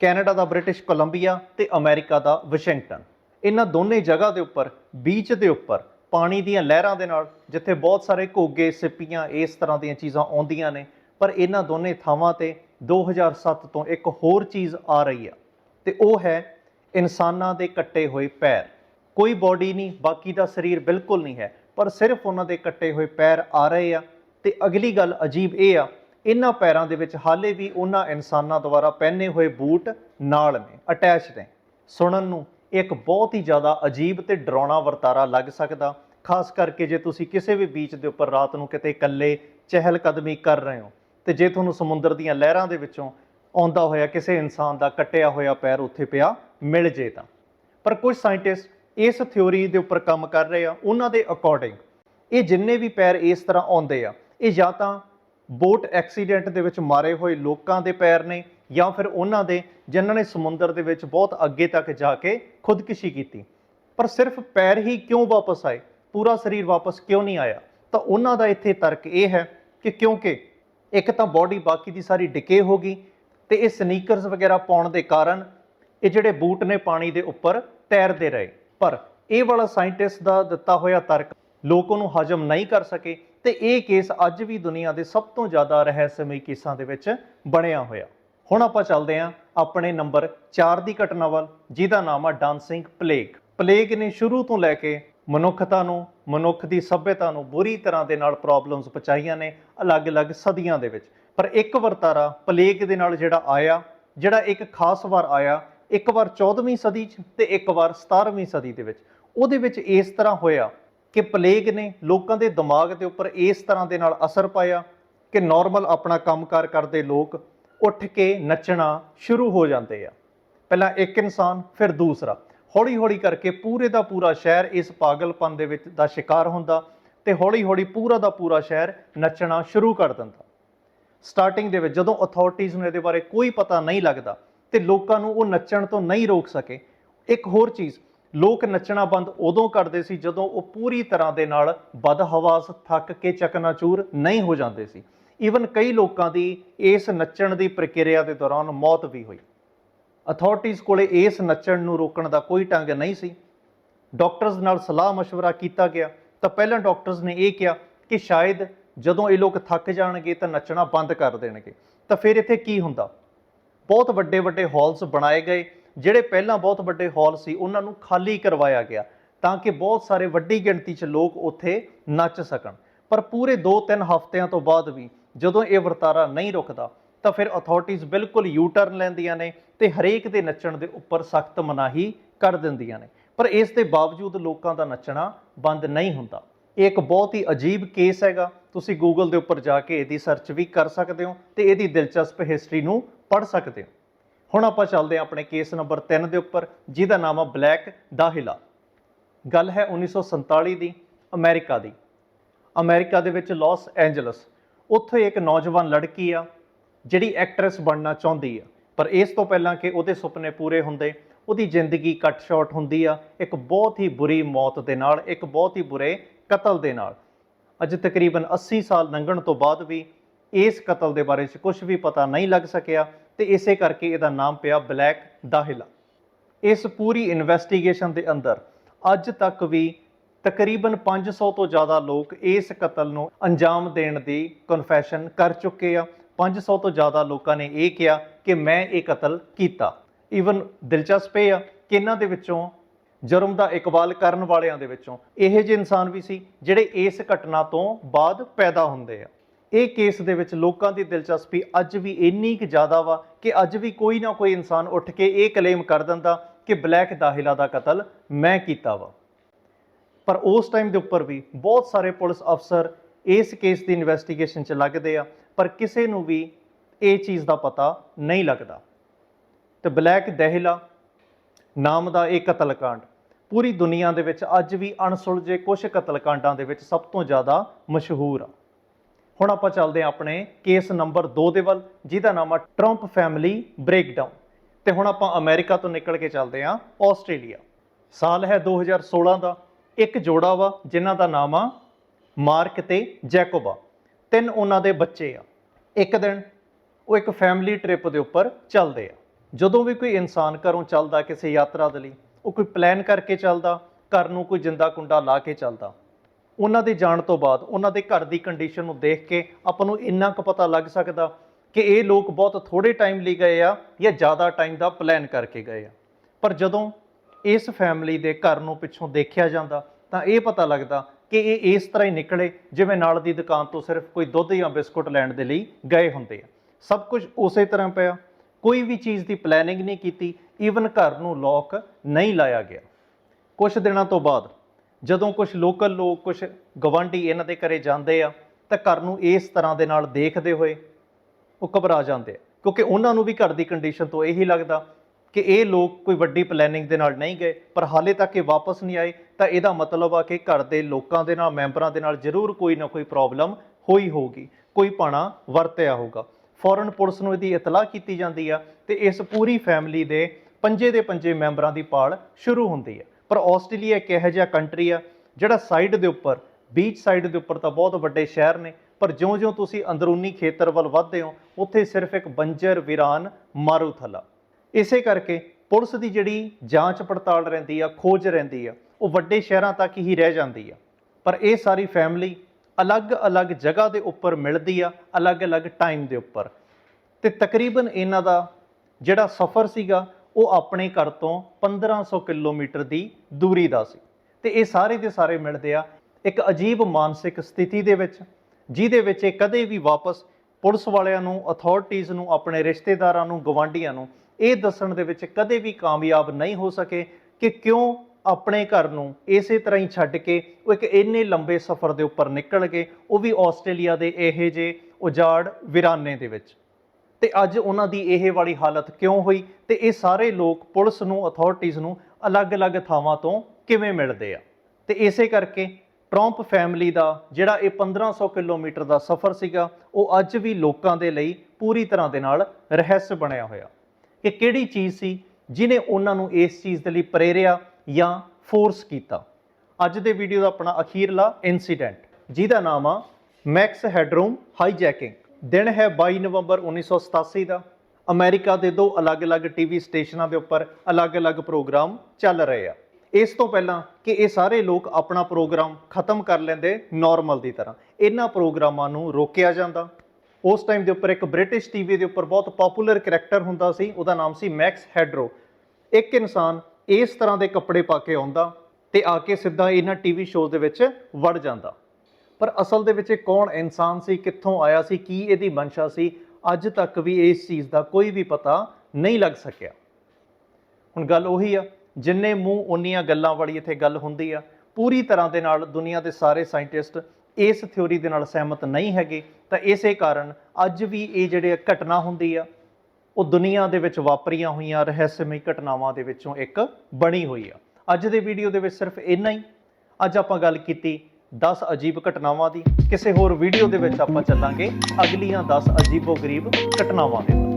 ਕੈਨੇਡਾ ਦਾ ਬ੍ਰਿਟਿਸ਼ ਕੋਲੰਬੀਆ ਤੇ ਅਮਰੀਕਾ ਦਾ ਵਾਸ਼ਿੰਗਟਨ। ਇਹਨਾਂ ਦੋਨੇ ਜਗ੍ਹਾ ਦੇ ਉੱਪਰ, ਬੀਚ ਦੇ ਉੱਪਰ, ਪਾਣੀ ਦੀਆਂ ਲਹਿਰਾਂ ਦੇ ਨਾਲ, ਜਿੱਥੇ ਬਹੁਤ ਸਾਰੇ ਘੋਗੇ, ਸਿੱਪੀਆਂ, ਇਸ ਤਰ੍ਹਾਂ ਦੀਆਂ ਚੀਜ਼ਾਂ ਆਉਂਦੀਆਂ ਨੇ, ਪਰ ਇਹਨਾਂ ਦੋਨੇ ਥਾਵਾਂ ਤੇ 2007 ਤੋਂ ਇੱਕ ਹੋਰ ਚੀਜ਼ ਆ ਰਹੀ ਆ, ਤੇ ਉਹ ਹੈ ਇਨਸਾਨਾਂ ਦੇ ਕੱਟੇ ਹੋਏ ਪੈਰ। ਕੋਈ ਬਾਡੀ ਨਹੀਂ, ਬਾਕੀ ਦਾ ਸਰੀਰ ਬਿਲਕੁਲ ਨਹੀਂ ਹੈ, ਪਰ ਸਿਰਫ ਉਹਨਾਂ ਦੇ ਕੱਟੇ ਹੋਏ ਪੈਰ ਆ ਰਹੇ ਆ, ਤੇ ਅਗਲੀ ਗੱਲ ਅਜੀਬ ਇਹ ਆ ਇਹਨਾਂ ਪੈਰਾਂ ਦੇ ਵਿੱਚ ਹਾਲੇ ਵੀ ਉਹਨਾਂ ਇਨਸਾਨਾਂ ਦੁਆਰਾ ਪਹਿਨੇ ਹੋਏ ਬੂਟ ਨਾਲ ਨੇ ਅਟੈਚ ਨੇ। ਸੁਣਨ ਨੂੰ ਇਹ ਇੱਕ ਬਹੁਤ ਹੀ ਜ਼ਿਆਦਾ ਅਜੀਬ ਤੇ ਡਰਾਉਣਾ ਵਰਤਾਰਾ ਲੱਗ ਸਕਦਾ। ਖਾਸ ਕਰਕੇ ਜੇ ਤੁਸੀਂ ਕਿਸੇ ਵੀ ਬੀਚ ਦੇ ਉੱਪਰ ਰਾਤ ਨੂੰ ਕਿਤੇ ਇਕੱਲੇ ਚਹਿਲ ਕਦਮੀ ਕਰ ਰਹੇ ਹੋ ਤੇ ਜੇ ਤੁਹਾਨੂੰ ਸਮੁੰਦਰ ਦੀਆਂ ਲਹਿਰਾਂ ਦੇ ਵਿੱਚੋਂ ਆਉਂਦਾ ਹੋਇਆ ਕਿਸੇ ਇਨਸਾਨ ਦਾ ਕੱਟਿਆ ਹੋਇਆ ਪੈਰ ਉੱਥੇ ਪਿਆ, ਮਿਲ ਜੇ ਤਾਂ। ਪਰ ਕੁਝ ਸਾਇੰਟਿਸਟ ਇਸ ਥਿਉਰੀ ਦੇ ਉੱਪਰ ਕੰਮ ਕਰ ਰਹੇ ਆ, ਉਹਨਾਂ ਦੇ ਅਕੋਰਡਿੰਗ ਇਹ ਜਿੰਨੇ ਵੀ ਪੈਰ ਇਸ ਤਰ੍ਹਾਂ ਆਉਂਦੇ ਆ, ਇਹ ਜਾਂ ਤਾਂ ਬੋਟ ਐਕਸੀਡੈਂਟ ਦੇ ਵਿੱਚ ਮਾਰੇ ਹੋਏ ਲੋਕਾਂ ਦੇ ਪੈਰ ਨੇ ਜਾਂ ਫਿਰ ਉਹਨਾਂ ਦੇ, ਜਿਨ੍ਹਾਂ ਨੇ ਸਮੁੰਦਰ ਦੇ ਵਿੱਚ ਬਹੁਤ ਅੱਗੇ ਤੱਕ ਜਾ ਕੇ ਖੁਦਕੁਸ਼ੀ ਕੀਤੀ। ਪਰ ਸਿਰਫ ਪੈਰ ਹੀ ਕਿਉਂ ਵਾਪਸ ਆਏ? ਪੂਰਾ ਸਰੀਰ ਵਾਪਸ ਕਿਉਂ ਨਹੀਂ ਆਇਆ? ਤਾਂ ਉਹਨਾਂ ਦਾ ਇੱਥੇ ਤਰਕ ਇਹ ਹੈ ਕਿ ਕਿਉਂਕਿ ਇੱਕ ਤਾਂ ਬਾਡੀ ਬਾਕੀ ਦੀ ਸਾਰੀ ਡਿਕੇ ਹੋ ਗਈ ਤੇ ਇਹ ਸਨੀਕਰਸ ਵਗੈਰਾ ਪਾਉਣ ਦੇ ਕਾਰਨ ਇਹ ਜਿਹੜੇ ਬੂਟ ਨੇ ਪਾਣੀ ਦੇ ਉੱਪਰ ਤੈਰਦੇ ਰਹੇ। ਪਰ ਇਹ ਵਾਲਾ ਸਾਇੰਟਿਸਟ ਦਾ ਦਿੱਤਾ ਹੋਇਆ ਤਰਕ ਲੋਕ ਉਹਨੂੰ ਹਜਮ ਨਹੀਂ ਕਰ ਸਕੇ ਤੇ ਇਹ ਕੇਸ ਅੱਜ ਵੀ ਦੁਨੀਆ ਦੇ ਸਭ ਤੋਂ ਜ਼ਿਆਦਾ ਰਹੱਸਮਈ ਕੇਸਾਂ ਦੇ ਵਿੱਚ ਬਣਿਆ ਹੋਇਆ। ਹੁਣ ਆਪਾਂ ਚੱਲਦੇ ਹਾਂ ਆਪਣੇ ਨੰਬਰ 4 ਦੀ ਘਟਨਾ ਵੱਲ, ਜਿਹਦਾ ਨਾਮ ਆ ਡਾਂਸਿੰਗ ਪਲੇਗ। ਪਲੇਗ ਨੇ ਸ਼ੁਰੂ ਤੋਂ ਲੈ ਕੇ ਮਨੁੱਖਤਾ ਨੂੰ, ਮਨੁੱਖ ਦੀ ਸਭਿਅਤਾ ਨੂੰ ਬੁਰੀ ਤਰ੍ਹਾਂ ਦੇ ਨਾਲ ਪ੍ਰੋਬਲਮਸ ਪਹੁੰਚਾਈਆਂ ਨੇ ਅਲੱਗ-ਅਲੱਗ ਸਦੀਆਂ ਦੇ ਵਿੱਚ। ਪਰ ਇੱਕ ਵਰਤਾਰਾ ਪਲੇਗ ਦੇ ਨਾਲ ਜਿਹੜਾ ਆਇਆ, ਜਿਹੜਾ ਇੱਕ ਖਾਸ ਵਾਰ ਆਇਆ, ਇੱਕ ਵਾਰ 14ਵੀਂ ਸਦੀ 'ਚ ਤੇ ਇੱਕ ਵਾਰ 17ਵੀਂ ਸਦੀ ਦੇ ਵਿੱਚ, ਉਹਦੇ ਵਿੱਚ ਇਸ ਤਰ੍ਹਾਂ ਹੋਇਆ ਕਿ ਪਲੇਗ ਨੇ ਲੋਕਾਂ ਦੇ ਦਿਮਾਗ ਦੇ ਉੱਪਰ ਇਸ ਤਰ੍ਹਾਂ ਦੇ ਨਾਲ ਅਸਰ ਪਾਇਆ ਕਿ ਨਾਰਮਲ ਆਪਣਾ ਕੰਮਕਾਰ ਕਰਦੇ ਲੋਕ ਉੱਠ ਕੇ ਨੱਚਣਾ ਸ਼ੁਰੂ ਹੋ ਜਾਂਦੇ ਆ। ਪਹਿਲਾਂ ਇੱਕ ਇਨਸਾਨ, ਫਿਰ ਦੂਸਰਾ। ਹੌਲੀ-ਹੌਲੀ ਕਰਕੇ ਪੂਰੇ ਦਾ ਪੂਰਾ ਸ਼ਹਿਰ ਇਸ ਪਾਗਲਪਨ ਦੇ ਵਿੱਚ ਦਾ ਸ਼ਿਕਾਰ ਹੁੰਦਾ ਤੇ ਹੌਲੀ-ਹੌਲੀ ਪੂਰਾ ਦਾ ਪੂਰਾ ਸ਼ਹਿਰ ਨੱਚਣਾ ਸ਼ੁਰੂ ਕਰ ਦਿੰਦਾ। ਸਟਾਰਟਿੰਗ ਦੇ ਵਿੱਚ ਜਦੋਂ ਅਥਾਰਟੀਜ਼ ਨੂੰ ਇਹਦੇ ਬਾਰੇ ਕੋਈ ਪਤਾ ਨਹੀਂ ਲੱਗਦਾ ਤੇ ਲੋਕਾਂ ਨੂੰ ਉਹ ਨੱਚਣ ਤੋਂ ਨਹੀਂ ਰੋਕ ਸਕੇ, ਇੱਕ ਹੋਰ ਚੀਜ਼ ਲੋਕ ਨੱਚਣਾ ਬੰਦ ਉਦੋਂ ਕਰਦੇ ਸੀ ਜਦੋਂ ਉਹ ਪੂਰੀ ਤਰ੍ਹਾਂ ਦੇ ਨਾਲ ਬਦਹਵਾਸ ਥੱਕ ਕੇ ਚਕਨਾਚੂਰ ਨਹੀਂ ਹੋ ਜਾਂਦੇ ਸੀ ਈਵਨ ਕਈ ਲੋਕਾਂ ਦੀ ਇਸ ਨੱਚਣ ਦੀ ਪ੍ਰਕਿਰਿਆ ਦੇ ਦੌਰਾਨ ਮੌਤ ਵੀ ਹੋਈ ਅਥਾਰਟੀਜ਼ ਕੋਲੇ ਇਸ ਨੱਚਣ ਨੂੰ ਰੋਕਣ ਦਾ ਕੋਈ ਢੰਗ ਨਹੀਂ ਸੀ ਡਾਕਟਰਸ ਨਾਲ ਸਲਾਹ مشورہ ਕੀਤਾ ਗਿਆ ਤਾਂ ਪਹਿਲਾਂ ਡਾਕਟਰਸ ਨੇ ਇਹ ਕਿਹਾ ਕਿ ਸ਼ਾਇਦ ਜਦੋਂ ਇਹ ਲੋਕ ਥੱਕ ਜਾਣਗੇ ਤਾਂ ਨੱਚਣਾ ਬੰਦ ਕਰ ਦੇਣਗੇ ਤਾਂ ਫਿਰ ਇੱਥੇ ਕੀ ਹੁੰਦਾ ਬਹੁਤ ਵੱਡੇ ਵੱਡੇ ਹਾਲਸ ਬਣਾਏ ਗਏ ਜਿਹੜੇ ਪਹਿਲਾਂ ਬਹੁਤ ਵੱਡੇ ਹਾਲ ਸੀ, ਉਹਨਾਂ ਨੂੰ ਖਾਲੀ ਕਰਵਾਇਆ ਗਿਆ ਤਾਂ ਕਿ ਬਹੁਤ ਸਾਰੇ ਵੱਡੀ ਗਿਣਤੀ 'ਚ ਲੋਕ ਉੱਥੇ ਨੱਚ ਸਕਣ। ਪਰ ਪੂਰੇ 2-3 ਹਫ਼ਤਿਆਂ ਤੋਂ ਬਾਅਦ ਵੀ ਜਦੋਂ ਇਹ ਵਰਤਾਰਾ ਨਹੀਂ ਰੁਕਦਾ, ਤਾਂ ਫਿਰ ਅਥਾਰਟੀਜ਼ ਬਿਲਕੁਲ ਯੂ ਟਰਨ ਲੈਂਦੀਆਂ ਨੇ ਤੇ ਹਰੇਕ ਦੇ ਨੱਚਣ ਦੇ ਉੱਪਰ ਸਖਤ ਮਨਾਹੀ ਕਰ ਦਿੰਦੀਆਂ ਨੇ। ਪਰ ਇਸ ਦੇ ਬਾਵਜੂਦ ਲੋਕਾਂ ਦਾ ਨੱਚਣਾ ਬੰਦ ਨਹੀਂ ਹੁੰਦਾ। ਇਹ ਇੱਕ ਬਹੁਤ ਹੀ ਅਜੀਬ ਕੇਸ ਹੈਗਾ। ਤੁਸੀਂ ਗੂਗਲ ਦੇ ਉੱਪਰ ਜਾ ਕੇ ਇਹਦੀ ਸਰਚ ਵੀ ਕਰ ਸਕਦੇ ਹੋ ਤੇ ਇਹਦੀ ਦਿਲਚਸਪ ਹਿਸਟਰੀ ਨੂੰ ਪੜ੍ਹ ਸਕਦੇ ਹੋ। ਹੁਣ ਆਪਾਂ ਚੱਲਦੇ ਹਾਂ ਆਪਣੇ ਕੇਸ ਨੰਬਰ 3 ਦੇ ਉੱਪਰ, ਜਿਹਦਾ ਨਾਮ ਆ ਬਲੈਕ ਦਾਹਿਲਾ। ਗੱਲ ਹੈ 1947 ਦੀ, ਅਮਰੀਕਾ ਦੀ। ਅਮਰੀਕਾ ਦੇ ਵਿੱਚ ਲਾਸ ਐਂਜਲਸ ਉੱਥੇ ਇੱਕ ਨੌਜਵਾਨ ਲੜਕੀ ਆ, ਜਿਹੜੀ ਐਕਟਰੈਸ ਬਣਨਾ ਚਾਹੁੰਦੀ ਆ। ਪਰ ਇਸ ਤੋਂ ਪਹਿਲਾਂ ਕਿ ਉਹਦੇ ਸੁਪਨੇ ਪੂਰੇ ਹੁੰਦੇ, ਉਹਦੀ ਜ਼ਿੰਦਗੀ ਕੱਟ ਸ਼ਾਰਟ ਹੁੰਦੀ ਆ, ਇੱਕ ਬਹੁਤ ਹੀ ਬੁਰੀ ਮੌਤ ਦੇ ਨਾਲ, ਇੱਕ ਬਹੁਤ ਹੀ ਬੁਰੇ ਕਤਲ ਦੇ ਨਾਲ। ਅੱਜ ਤਕਰੀਬਨ 80 ਸਾਲ ਲੰਘਣ ਤੋਂ ਬਾਅਦ ਵੀ ਇਸ ਕਤਲ ਦੇ ਬਾਰੇ 'ਚ ਕੁਝ ਵੀ ਪਤਾ ਨਹੀਂ ਲੱਗ ਸਕਿਆ। ਤੇ ਇਸੇ ਕਰਕੇ ਇਹਦਾ ਨਾਮ ਪਿਆ ਬਲੈਕ ਦਾਹਿਲਾ ਇਸ ਪੂਰੀ ਇਨਵੈਸਟੀਗੇਸ਼ਨ ਦੇ ਅੰਦਰ ਅੱਜ ਤੱਕ ਵੀ ਤਕਰੀਬਨ 500 ਤੋਂ ਜ਼ਿਆਦਾ ਲੋਕ ਇਸ ਕਤਲ ਨੂੰ ਅੰਜਾਮ ਦੇਣ ਦੀ ਕਨਫੈਸ਼ਨ ਕਰ ਚੁੱਕੇ ਆ। 500 ਤੋਂ ਜ਼ਿਆਦਾ ਲੋਕਾਂ ਨੇ ਇਹ ਕਿਹਾ ਕਿ ਮੈਂ ਇਹ ਕਤਲ ਕੀਤਾ। ਈਵਨ ਦਿਲਚਸਪ ਇਹ ਆ ਕਿ ਇਹਨਾਂ ਦੇ ਵਿੱਚੋਂ ਜੁਰਮ ਦਾ ਇਕਬਾਲ ਕਰਨ ਵਾਲਿਆਂ ਦੇ ਵਿੱਚੋਂ ਇਹੋ ਜਿਹੇ ਇਨਸਾਨ ਵੀ ਸੀ ਜਿਹੜੇ ਇਸ ਘਟਨਾ ਤੋਂ ਬਾਅਦ ਪੈਦਾ ਹੁੰਦੇ ਆ। ਇਹ ਕੇਸ ਦੇ ਵਿੱਚ ਲੋਕਾਂ ਦੀ ਦਿਲਚਸਪੀ ਅੱਜ ਵੀ ਇੰਨੀ ਕੁ ਜ਼ਿਆਦਾ ਵਾ ਕਿ ਅੱਜ ਵੀ ਕੋਈ ਨਾ ਕੋਈ ਇਨਸਾਨ ਉੱਠ ਕੇ ਇਹ ਕਲੇਮ ਕਰ ਦਿੰਦਾ ਕਿ ਬਲੈਕ ਦਾਹਿਲਾ ਦਾ ਕਤਲ ਮੈਂ ਕੀਤਾ ਵਾ। ਪਰ ਉਸ ਟਾਈਮ ਦੇ ਉੱਪਰ ਵੀ ਬਹੁਤ ਸਾਰੇ ਪੁਲਿਸ ਅਫਸਰ ਇਸ ਕੇਸ ਦੀ ਇਨਵੈਸਟੀਗੇਸ਼ਨ 'ਚ ਲੱਗਦੇ ਆ, ਪਰ ਕਿਸੇ ਨੂੰ ਵੀ ਇਹ ਚੀਜ਼ ਦਾ ਪਤਾ ਨਹੀਂ ਲੱਗਦਾ। ਤੇ ਬਲੈਕ ਦਹਿਲਾ ਨਾਮ ਦਾ ਇਹ ਕਤਲकांड ਪੂਰੀ ਦੁਨੀਆ ਦੇ ਵਿੱਚ ਅੱਜ ਵੀ ਅਣਸੁਲਝੇ ਕੁਝ ਕਤਲकांडाਂ ਦੇ ਵਿੱਚ ਸਭ ਤੋਂ ਜ਼ਿਆਦਾ ਮਸ਼ਹੂਰ ਆ। ਹੁਣ ਆਪਾਂ ਚੱਲਦੇ ਹਾਂ ਆਪਣੇ ਕੇਸ ਨੰਬਰ 2 ਦੇ ਵੱਲ, ਜਿਹਦਾ ਨਾਮ ਆ ਟਰੰਪ ਫੈਮਿਲੀ ਬ੍ਰੇਕਡਾਊਨ। ਤੇ ਹੁਣ ਆਪਾਂ ਅਮਰੀਕਾ ਤੋਂ ਨਿਕਲ ਕੇ ਚੱਲਦੇ ਹਾਂ ਆਸਟ੍ਰੇਲੀਆ। ਸਾਲ ਹੈ 2016 ਦਾ, ਇੱਕ ਜੋੜਾ ਵਾ, ਜਿਨ੍ਹਾਂ ਦਾ ਨਾਮ ਆ ਮਾਰਕ ਤੇ ਜੈਕੋਬਾ। ਤਿੰਨ ਉਹਨਾਂ ਦੇ ਬੱਚੇ ਆ। ਇੱਕ ਦਿਨ ਉਹ ਇੱਕ ਫੈਮਿਲੀ ਟ੍ਰਿਪ ਦੇ ਉੱਪਰ ਚੱਲਦੇ ਆ। ਜਦੋਂ ਵੀ ਕੋਈ ਇਨਸਾਨ ਘਰੋਂ ਚੱਲਦਾ ਕਿਸੇ ਯਾਤਰਾ ਦੇ ਲਈ, ਉਹ ਕੋਈ ਪਲਾਨ ਕਰਕੇ ਚੱਲਦਾ, ਘਰ ਨੂੰ ਕੋਈ ਜਿੰਦਾ ਕੁੰਡਾ ਲਾ ਕੇ ਚੱਲਦਾ ਉਹਨਾਂ ਦੇ ਜਾਣ ਤੋਂ ਬਾਅਦ, ਉਹਨਾਂ ਦੇ ਘਰ ਦੀ ਕੰਡੀਸ਼ਨ ਨੂੰ ਦੇਖ ਕੇ ਆਪਾਂ ਨੂੰ ਇੰਨਾ ਕੁ ਪਤਾ ਲੱਗ ਸਕਦਾ ਕਿ ਇਹ ਲੋਕ ਬਹੁਤ ਥੋੜੇ ਟਾਈਮ ਲਈ ਗਏ ਆ ਜਾਂ ਜ਼ਿਆਦਾ ਟਾਈਮ ਦਾ ਪਲਾਨ ਕਰਕੇ ਗਏ ਆ। ਪਰ ਜਦੋਂ ਇਸ ਫੈਮਿਲੀ ਦੇ ਘਰ ਨੂੰ ਪਿੱਛੋਂ ਦੇਖਿਆ ਜਾਂਦਾ, ਤਾਂ ਇਹ ਪਤਾ ਲੱਗਦਾ ਕਿ ਇਹ ਇਸ ਤਰ੍ਹਾਂ ਹੀ ਨਿਕਲੇ ਜਿਵੇਂ ਨਾਲ ਦੀ ਦੁਕਾਨ ਤੋਂ ਸਿਰਫ ਕੋਈ ਦੁੱਧ ਜਾਂ ਬਿਸਕੁਟ ਲੈਣ ਦੇ ਲਈ ਗਏ ਹੁੰਦੇ ਆ। ਸਭ ਕੁਝ ਉਸੇ ਤਰ੍ਹਾਂ ਪਿਆ। ਕੋਈ ਵੀ ਚੀਜ਼ ਦੀ ਪਲੈਨਿੰਗ ਨਹੀਂ ਕੀਤੀ ਈਵਨ ਘਰ ਨੂੰ ਲੋਕ ਨਹੀਂ ਲਾਇਆ ਗਿਆ। ਕੁਝ ਦਿਨਾਂ ਤੋਂ ਬਾਅਦ ਜਦੋਂ ਕੁਝ ਲੋਕਲ ਲੋਕ ਕੁਝ ਗਵਾਂਢੀ ਇਹਨਾਂ ਦੇ ਘਰੇ ਜਾਂਦੇ ਆ, ਤਾਂ ਘਰ ਨੂੰ ਇਸ ਤਰ੍ਹਾਂ ਦੇ ਨਾਲ ਦੇਖਦੇ ਹੋਏ ਉਹ ਘਬਰਾ ਜਾਂਦੇ ਆ। ਕਿਉਂਕਿ ਉਹਨਾਂ ਨੂੰ ਵੀ ਘਰ ਦੀ ਕੰਡੀਸ਼ਨ ਤੋਂ ਇਹੀ ਲੱਗਦਾ ਕਿ ਇਹ ਲੋਕ ਕੋਈ ਵੱਡੀ ਪਲੈਨਿੰਗ ਦੇ ਨਾਲ ਨਹੀਂ ਗਏ, ਪਰ ਹਾਲੇ ਤੱਕ ਇਹ ਵਾਪਸ ਨਹੀਂ ਆਏ, ਤਾਂ ਇਹਦਾ ਮਤਲਬ ਆ ਕਿ ਘਰ ਦੇ ਲੋਕਾਂ ਦੇ ਨਾਲ, ਮੈਂਬਰਾਂ ਦੇ ਨਾਲ ਜ਼ਰੂਰ ਕੋਈ ਨਾ ਕੋਈ ਪ੍ਰੋਬਲਮ ਹੋਈ ਹੋਊਗੀ, ਕੋਈ ਪਾਣਾ ਵਰਤਿਆ ਹੋਊਗਾ। ਫੌਰਨ ਪੁਲਿਸ ਨੂੰ ਇਹਦੀ ਇਤਲਾਹ ਕੀਤੀ ਜਾਂਦੀ ਆ ਤੇ ਇਸ ਪੂਰੀ ਫੈਮਿਲੀ ਦੇ ਪੰਜੇ ਦੇ ਪੰਜੇ ਮੈਂਬਰਾਂ ਦੀ ਪਾਲ ਸ਼ੁਰੂ ਹੁੰਦੀ ਹੈ ਪਰ ਆਸਟ੍ਰੇਲੀਆ ਇੱਕ ਇਹੋ ਜਿਹਾ ਕੰਟਰੀ ਆ ਜਿਹੜਾ ਸਾਈਡ ਦੇ ਉੱਪਰ ਬੀਚ ਸਾਈਡ ਦੇ ਉੱਪਰ ਤਾਂ ਬਹੁਤ ਵੱਡੇ ਸ਼ਹਿਰ ਨੇ, ਪਰ ਜਿਉਂ-ਜਿਉਂ ਤੁਸੀਂ ਅੰਦਰੂਨੀ ਖੇਤਰ ਵੱਲ ਵੱਧਦੇ ਹੋ, ਉੱਥੇ ਸਿਰਫ ਇੱਕ ਬੰਜਰ ਵੀਰਾਨ ਮਾਰੂਥਲਾ। ਇਸੇ ਕਰਕੇ ਪੁਲਿਸ ਦੀ ਜਿਹੜੀ ਜਾਂਚ ਪੜਤਾਲ ਰਹਿੰਦੀ ਆ, ਖੋਜ ਰਹਿੰਦੀ ਆ, ਉਹ ਵੱਡੇ ਸ਼ਹਿਰਾਂ ਤੱਕ ਹੀ ਰਹਿ ਜਾਂਦੀ ਆ। ਪਰ ਇਹ ਸਾਰੀ ਫੈਮਿਲੀ ਅਲੱਗ-ਅਲੱਗ ਜਗ੍ਹਾ ਦੇ ਉੱਪਰ ਮਿਲਦੀ ਆ, ਅਲੱਗ-ਅਲੱਗ ਟਾਈਮ ਦੇ ਉੱਪਰ। ਤੇ ਤਕਰੀਬਨ ਇਹਨਾਂ ਦਾ ਜਿਹੜਾ ਸਫ਼ਰ ਸੀਗਾ ਉਹ ਆਪਣੇ ਘਰ ਤੋਂ 1500 ਕਿਲੋਮੀਟਰ ਦੀ ਦੂਰੀ ਦਾ ਸੀ ਤੇ ਇਹ ਸਾਰੇ ਦੇ ਸਾਰੇ ਮਿਲਦੇ ਆ ਇੱਕ ਅਜੀਬ ਮਾਨਸਿਕ ਸਥਿਤੀ ਦੇ ਵਿੱਚ, ਜਿਹਦੇ ਵਿੱਚ ਇਹ ਕਦੇ ਵੀ ਵਾਪਸ ਪੁਲਿਸ ਵਾਲਿਆਂ ਨੂੰ ਅਥਾਰਟੀਆਂ ਨੂੰ, ਆਪਣੇ ਰਿਸ਼ਤੇਦਾਰਾਂ ਨੂੰ ਗਵਾਂਢੀਆਂ ਨੂੰ ਇਹ ਦੱਸਣ ਦੇ ਵਿੱਚ ਕਦੇ ਵੀ ਕਾਮਯਾਬ ਨਹੀਂ ਹੋ ਸਕੇ ਕਿ ਕਿਉਂ ਆਪਣੇ ਘਰ ਨੂੰ ਇਸੇ ਤਰ੍ਹਾਂ ਹੀ ਛੱਡ ਕੇ ਉਹ ਇੱਕ ਇੰਨੇ ਲੰਬੇ ਸਫ਼ਰ ਦੇ ਉੱਪਰ ਨਿਕਲ ਗਏ। ਉਹ ਵੀ ਆਸਟ੍ਰੇਲੀਆ ਦੇ ਇਹੇ ਜੇ ਉਜਾੜ, ਵਿਰਾਨੇ ਦੇ ਵਿੱਚ। ਤੇ ਅੱਜ ਉਹਨਾਂ ਦੀ ਇਹ ਵਾਲੀ ਹਾਲਤ ਕਿਉਂ ਹੋਈ ਤੇ ਇਹ ਸਾਰੇ ਲੋਕ ਪੁਲਿਸ ਨੂੰ ਅਥਾਰਟੀਆਂ ਨੂੰ ਅਲੱਗ-ਅਲੱਗ ਥਾਵਾਂ ਤੋਂ ਕਿਵੇਂ ਮਿਲਦੇ ਆ? ਤੇ ਇਸੇ ਕਰਕੇ ਟਰੰਪ ਫੈਮਿਲੀ ਦਾ ਜਿਹੜਾ ਇਹ 1500 ਕਿਲੋਮੀਟਰ ਦਾ ਸਫ਼ਰ ਸੀਗਾ, ਉਹ ਅੱਜ ਵੀ ਲੋਕਾਂ ਦੇ ਲਈ ਪੂਰੀ ਤਰ੍ਹਾਂ ਦੇ ਨਾਲ ਰਹੱਸ ਬਣਿਆ ਹੋਇਆ। ਕਿ ਕਿਹੜੀ ਚੀਜ਼ ਸੀ ਜਿਨੇ ਉਹਨਾਂ ਨੂੰ ਇਸ ਚੀਜ਼ ਦੇ ਲਈ ਪ੍ਰੇਰਿਆ ਜਾਂ ਫੋਰਸ ਕੀਤਾ? ਅੱਜ ਦੇ ਵੀਡੀਓ ਦਾ ਆਪਣਾ ਅਖੀਰਲਾ ਇਨਸੀਡੈਂਟ ਜਿਹਦਾ ਨਾਮ ਆ ਮੈਕਸ ਹੈਡਰੂਮ ਹਾਈਜੈਕਿੰਗ। ਦਿਨ ਹੈ 22 ਨਵੰਬਰ 1987 ਦਾ। ਅਮਰੀਕਾ ਦੇ ਦੋ ਅਲੱਗ-ਅਲੱਗ ਟੀਵੀ ਸਟੇਸ਼ਨਾਂ ਦੇ ਉੱਪਰ ਅਲੱਗ-ਅਲੱਗ ਪ੍ਰੋਗਰਾਮ ਚੱਲ ਰਹੇ ਆ। ਇਸ ਤੋਂ ਪਹਿਲਾਂ ਕਿ ਇਹ ਸਾਰੇ ਲੋਕ ਆਪਣਾ ਪ੍ਰੋਗਰਾਮ ਖਤਮ ਕਰ ਲੈਂਦੇ ਨਾਰਮਲ ਦੀ ਤਰ੍ਹਾਂ। ਇਹਨਾਂ ਪ੍ਰੋਗਰਾਮਾਂ ਨੂੰ ਰੋਕਿਆ ਜਾਂਦਾ। ਉਸ ਟਾਈਮ ਦੇ ਉੱਪਰ ਇੱਕ ਬ੍ਰਿਟਿਸ਼ ਟੀਵੀ ਦੇ ਉੱਪਰ ਬਹੁਤ ਪਪੂਲਰ ਕੈਰੈਕਟਰ ਹੁੰਦਾ ਸੀ, ਉਹਦਾ ਨਾਮ ਸੀ ਮੈਕਸ ਹੈਡਰੋ ਇੱਕ ਇਨਸਾਨ ਇਸ ਤਰ੍ਹਾਂ ਦੇ ਕੱਪੜੇ ਪਾ ਕੇ ਆਉਂਦਾ ਤੇ ਆ ਕੇ ਸਿੱਧਾ ਇਹਨਾਂ ਟੀਵੀ ਸ਼ੋਅ ਦੇ ਵਿੱਚ ਵੜ ਜਾਂਦਾ। ਪਰ ਅਸਲ ਦੇ ਵਿੱਚ ਇਹ ਕੌਣ ਇਨਸਾਨ ਸੀ, ਕਿੱਥੋਂ ਆਇਆ ਸੀ, ਕੀ ਇਹਦੀ ਮਨਸ਼ਾ ਸੀ, ਅੱਜ ਤੱਕ ਵੀ ਇਸ ਚੀਜ਼ ਦਾ ਕੋਈ ਵੀ ਪਤਾ ਨਹੀਂ ਲੱਗ ਸਕਿਆ। ਹੁਣ ਗੱਲ ਉਹੀ ਆ, ਜਿੰਨੇ ਮੂੰਹ ਉਨੀਆਂ ਗੱਲਾਂ ਵਾਲੀ ਇੱਥੇ ਗੱਲ ਹੁੰਦੀ ਆ, ਪੂਰੀ ਤਰ੍ਹਾਂ ਦੇ ਨਾਲ ਦੁਨੀਆ ਦੇ ਸਾਰੇ ਸਾਇੰਟਿਸਟ ਇਸ ਥਿਉਰੀ ਦੇ ਨਾਲ ਸਹਿਮਤ ਨਹੀਂ ਹੈਗੇ, ਤਾਂ ਇਸੇ ਕਾਰਨ ਅੱਜ ਵੀ ਇਹ ਜਿਹੜੇ ਘਟਨਾ ਹੁੰਦੀ ਆ, ਉਹ ਦੁਨੀਆ ਦੇ ਵਿੱਚ ਵਾਪਰੀਆਂ ਹੋਈਆਂ ਰਹੱਸਮਈ ਘਟਨਾਵਾਂ ਦੇ ਵਿੱਚੋਂ ਇੱਕ ਬਣੀ ਹੋਈ ਆ। ਅੱਜ ਦੇ ਵੀਡੀਓ ਦੇ ਵਿੱਚ ਸਿਰਫ ਇੰਨਾ ਹੀ। ਅੱਜ ਆਪਾਂ ਗੱਲ ਕੀਤੀ 10 ਅਜੀਬ ਘਟਨਾਵਾਂ ਦੀ। ਕਿਸੇ ਹੋਰ ਵੀਡੀਓ ਦੇ ਵਿੱਚ ਆਪਾਂ ਚੱਲਾਂਗੇ। ਅਗਲੀਆਂ 10 ਅਜੀਬੋ-ਗਰੀਬ ਘਟਨਾਵਾਂ ਦੇ।